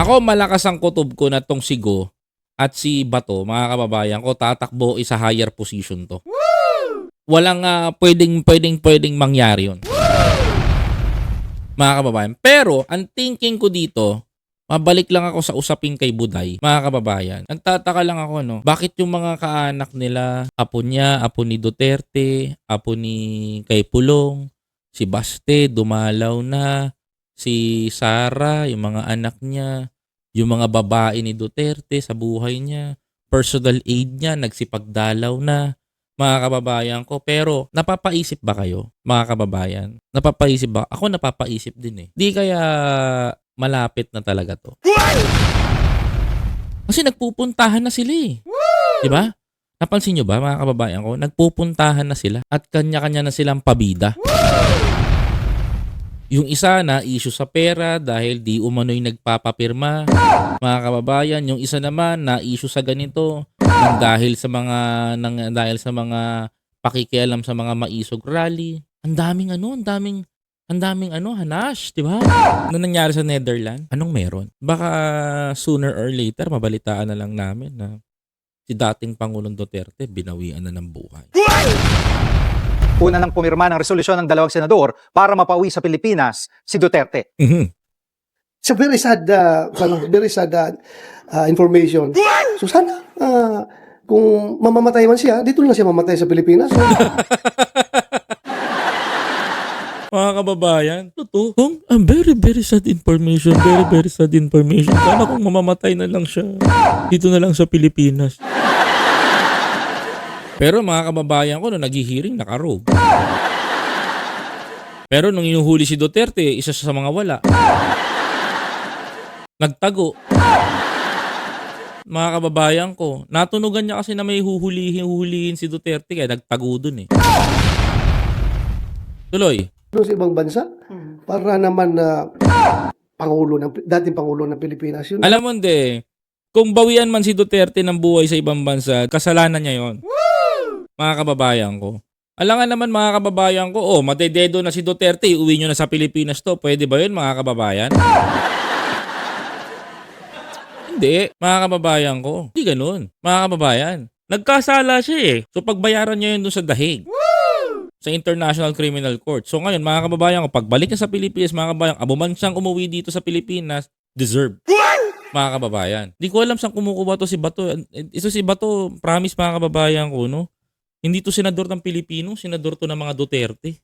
Ako malakas ang kutob ko na tong si Go at si Bato, mga kababayan ko, tatakbo isa higher position to. Walang ah, pwedeng, pwedeng, pwedeng mangyari yun. Mga kababayan. Pero, ang thinking ko dito, mabalik lang ako sa usapin kay Buday, mga kababayan. Nagtataka lang ako, no? Bakit yung mga kaanak nila, apo niya, apo ni Duterte, apo ni kay Pulong, si Baste, dumalaw na, si Sara, yung mga anak niya, yung mga babae ni Duterte sa buhay niya, personal aid niya, nagsipagdalaw na, mga kababayan ko. Pero, napapaisip ba kayo, mga kababayan? Napapaisip ba? Ako napapaisip din eh. Di kaya malapit na talaga to. Kasi nagpupuntahan na sila eh. Di ba? Napansin nyo ba, mga kababayan ko? Nagpupuntahan na sila at kanya-kanya na silang pabida. Yung isa na issue sa pera dahil di umano'y nagpapapirma. Mga kababayan, yung isa naman na issue sa ganito ng dahil sa mga ng dahil sa mga pakikialam sa mga maisog rally. Ang daming ano, ang daming ang daming ano, hanash, di ba? Ano nangyari sa Netherlands? Anong meron? Baka sooner or later, mabalitaan na lang namin na si dating Pangulong Duterte binawian na ng buhay. Una nang pumirma ng resolusyon ng dalawang senador para mapauwi sa Pilipinas si Duterte. Mhm. It's a very sad, uh, very sad uh, uh, information. So sana, uh, kung mamamatay man siya, dito na siya mamatay sa Pilipinas. So, Mga kababayan, totoo. Kung, ang very, very sad information. Very, very sad information. Sana kung mamamatay na lang siya. Dito na lang sa Pilipinas. Pero mga kababayan ko, nung naghihiring, nakarog. Pero nung inuhuli si Duterte, isa siya sa mga wala. Nagtago. Mga kababayan ko, natunugan niya kasi na may huhulihin, huhulihin si Duterte kaya nagtago dun eh. Tuloy, sa ibang bansa, para naman na pangulo ng dating pangulo ng Pilipinas yun. Alam mo hindi, kung bawian man si Duterte ng buhay sa ibang bansa, kasalanan niya yon. Mga kababayan ko. Alam nga naman mga kababayan ko, oh, madededo na si Duterte, uwi nyo na sa Pilipinas to. Pwede ba yun mga kababayan? hindi, mga kababayan ko. Hindi ganun, mga kababayan. Nagkasala siya eh. So pagbayaran niya yun dun sa dahig. Sa International Criminal Court. So ngayon, mga kababayan ko, pagbalik niya sa Pilipinas, mga kababayan, abo man siyang umuwi dito sa Pilipinas, deserve mga kababayan. Di ko alam saan kumukuha to si Bato. Ito si Bato, promise mga kababayan ko, no? Hindi to senador ng Pilipino, senador to ng mga Duterte.